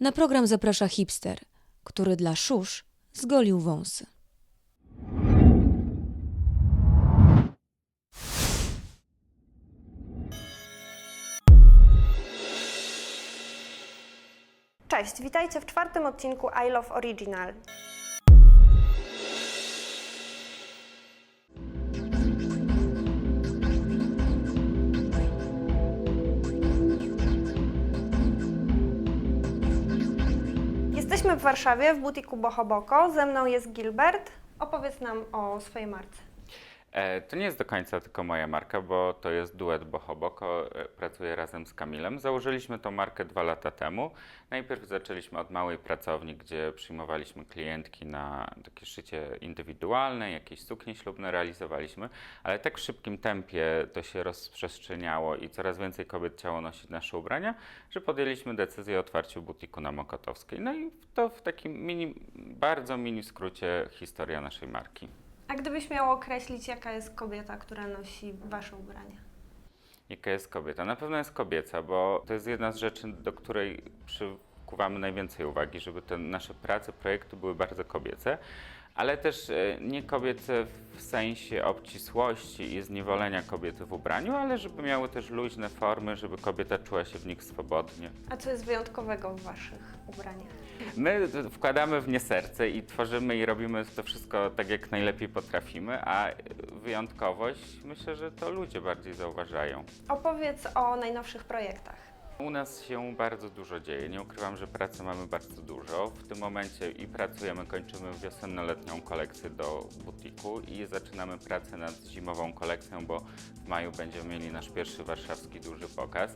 Na program zaprasza hipster, który dla szusz zgolił wąsy. Cześć, witajcie w czwartym odcinku I Love Original. Jesteśmy w Warszawie w butiku Bohoboko. Ze mną jest Gilbert. Opowiedz nam o swojej marce. E, To nie jest do końca tylko moja marka, bo to jest duet Bohoboko. E, Pracuję razem z Kamilem. Założyliśmy tą markę dwa lata temu. Najpierw zaczęliśmy od małej pracowni, gdzie przyjmowaliśmy klientki na takie szycie indywidualne, jakieś suknie ślubne realizowaliśmy, ale tak w szybkim tempie to się rozprzestrzeniało i coraz więcej kobiet chciało nosić nasze ubrania, że podjęliśmy decyzję o otwarciu butiku na Mokotowskiej. No i to w takim mini, bardzo mini skrócie historia naszej marki. A gdybyś miał określić, jaka jest kobieta, która nosi wasze ubrania? Jaka jest kobieta? Na pewno jest kobieca, bo to jest jedna z rzeczy, do której przykuwamy najwięcej uwagi, żeby te nasze prace, projekty były bardzo kobiece, ale też e, nie kobiece w sensie obcisłości i zniewolenia kobiety w ubraniu, ale żeby miały też luźne formy, żeby kobieta czuła się w nich swobodnie. A co jest wyjątkowego w waszych ubraniach? My wkładamy w nie serce i tworzymy i robimy to wszystko tak, jak najlepiej potrafimy, a wyjątkowość myślę, że to ludzie bardziej zauważają. Opowiedz o najnowszych projektach. U nas się bardzo dużo dzieje. Nie ukrywam, że pracy mamy bardzo dużo. W tym momencie i pracujemy, kończymy wiosenno-letnią kolekcję do butiku i zaczynamy pracę nad zimową kolekcją, bo w maju będziemy mieli nasz pierwszy warszawski duży pokaz.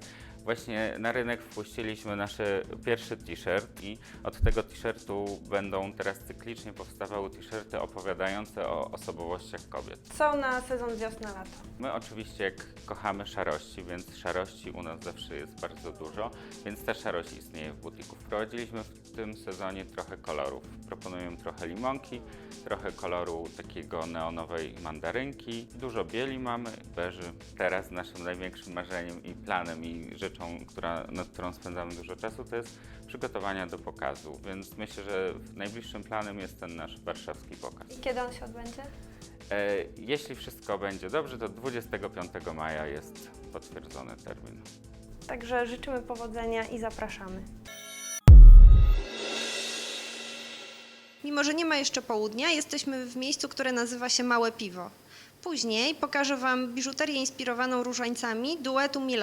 Właśnie na rynek wpuściliśmy nasz pierwszy t-shirt i od tego t-shirtu będą teraz cyklicznie powstawały t-shirty opowiadające o osobowościach kobiet. Co na sezon wiosna-lato? My oczywiście kochamy szarości, więc szarości u nas zawsze jest bardzo dużo, więc ta szarość istnieje w butiku. Wprowadziliśmy w tym sezonie trochę kolorów. Proponujemy trochę limonki, trochę koloru takiego neonowej mandarynki. Dużo bieli mamy, beży. Teraz naszym największym marzeniem i planem i rzeczą, która, nad którą spędzamy dużo czasu, to jest przygotowania do pokazu. Więc myślę, że najbliższym planem jest ten nasz warszawski pokaz. Kiedy on się odbędzie? E, Jeśli wszystko będzie dobrze, to 25 maja jest potwierdzony termin. Także życzymy powodzenia i zapraszamy. Mimo, że nie ma jeszcze południa, jesteśmy w miejscu, które nazywa się Małe Piwo. Później pokażę Wam biżuterię inspirowaną różańcami duetu Me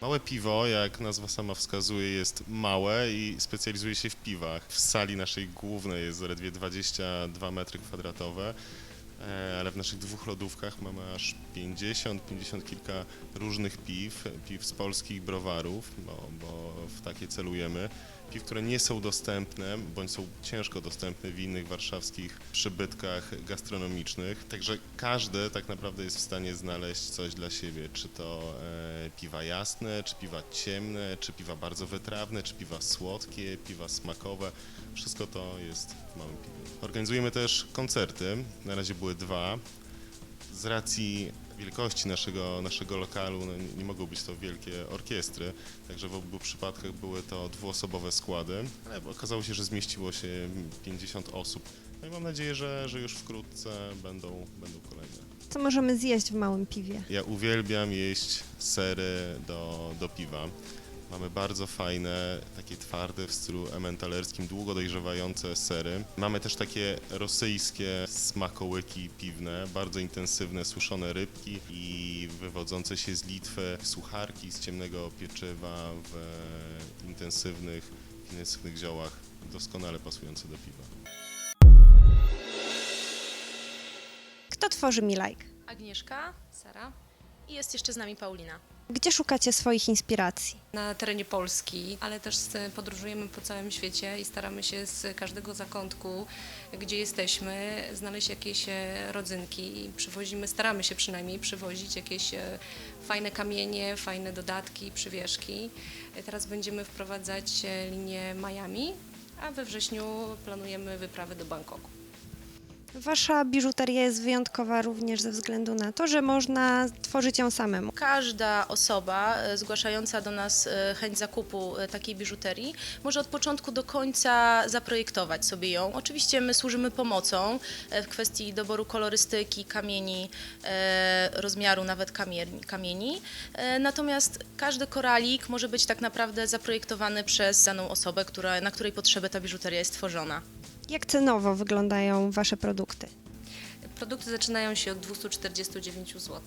Małe piwo, jak nazwa sama wskazuje, jest małe i specjalizuje się w piwach. W sali naszej głównej jest zaledwie 22 metry kwadratowe, e, ale w naszych dwóch lodówkach mamy aż 50, 50 kilka różnych piw, piw z polskich browarów, bo, bo w takie celujemy. Piw, które nie są dostępne, bądź są ciężko dostępne w innych warszawskich przybytkach gastronomicznych. Także każdy tak naprawdę jest w stanie znaleźć coś dla siebie, czy to e, piwa jasne, czy piwa ciemne, czy piwa bardzo wytrawne, czy piwa słodkie, piwa smakowe. Wszystko to jest w małym piwie. Organizujemy też koncerty, na razie były dwa. Z racji wielkości naszego, naszego lokalu no, nie- mogą być to wielkie orkiestry, także w obu przypadkach były to dwuosobowe składy, ale okazało się, że zmieściło się 50 osób. No i mam nadzieję, że, że już wkrótce będą, będą kolejne. Co możemy zjeść w Małym Piwie? Ja uwielbiam jeść sery do, do piwa. Mamy bardzo fajne, takie twarde w stylu ementalerskim, długo dojrzewające sery. Mamy też takie rosyjskie smakołyki piwne, bardzo intensywne, suszone rybki i wywodzące się z Litwy sucharki z ciemnego pieczywa w intensywnych, intensywnych ziołach, doskonale pasujące do piwa. Kto tworzy Me Like? Agnieszka, Sara i jest jeszcze z nami Paulina. Gdzie szukacie swoich inspiracji? Na terenie Polski, ale też podróżujemy po całym świecie i staramy się z każdego zakątku, gdzie jesteśmy, znaleźć jakieś e, rodzynki przywozimy, staramy się przynajmniej przywozić jakieś e, fajne kamienie, fajne dodatki, przywieszki. E, Teraz będziemy wprowadzać linię Miami, a we wrześniu planujemy wyprawę do Bangkoku. Wasza biżuteria jest wyjątkowa również ze względu na to, że można tworzyć ją samemu. Każda osoba e, zgłaszająca do nas e, chęć zakupu e, takiej biżuterii może od początku do końca zaprojektować sobie ją. Oczywiście my służymy pomocą w kwestii doboru kolorystyki, kamieni, rozmiaru nawet kamieni. Natomiast każdy koralik może być tak naprawdę zaprojektowany przez daną osobę, która, na której potrzeby ta biżuteria jest tworzona. Jak cenowo wyglądają Wasze produkty? Produkty zaczynają się od 249 zł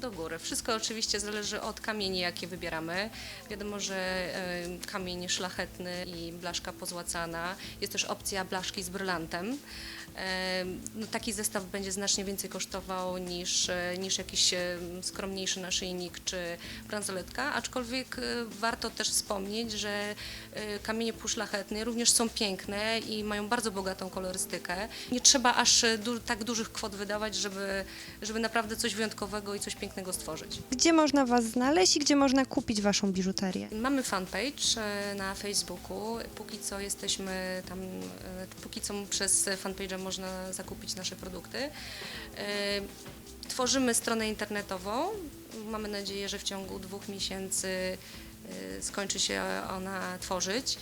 do góry. Wszystko oczywiście zależy od kamieni, jakie wybieramy. Wiadomo, że kamień szlachetny i blaszka pozłacana. Jest też opcja blaszki z brylantem. No, taki zestaw będzie znacznie więcej kosztował niż, e, niż jakiś e, skromniejszy naszyjnik czy bransoletka, aczkolwiek e, warto też wspomnieć, że kamienie półszlachetne również są piękne i mają bardzo bogatą kolorystykę. Nie trzeba aż du- tak dużych kwot wydawać, żeby, żeby naprawdę coś wyjątkowego i coś pięknego stworzyć. Gdzie można Was znaleźć i gdzie można kupić Waszą biżuterię? Mamy fanpage e, na Facebooku. Póki co jesteśmy tam, e, póki co przez fanpage można zakupić nasze produkty. E, Tworzymy stronę internetową. Mamy nadzieję, że w ciągu dwóch miesięcy skończy się ona tworzyć.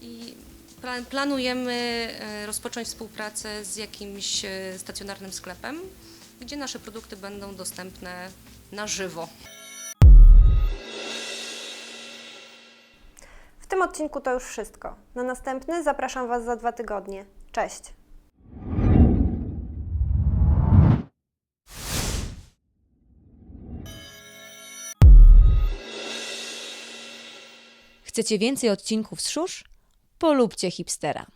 I pla- planujemy rozpocząć współpracę z jakimś stacjonarnym sklepem, gdzie nasze produkty będą dostępne na żywo. W tym odcinku to już wszystko. Na następny zapraszam Was za dwa tygodnie. Cześć! Chcecie więcej odcinków z Szusz? Polubcie hipstera.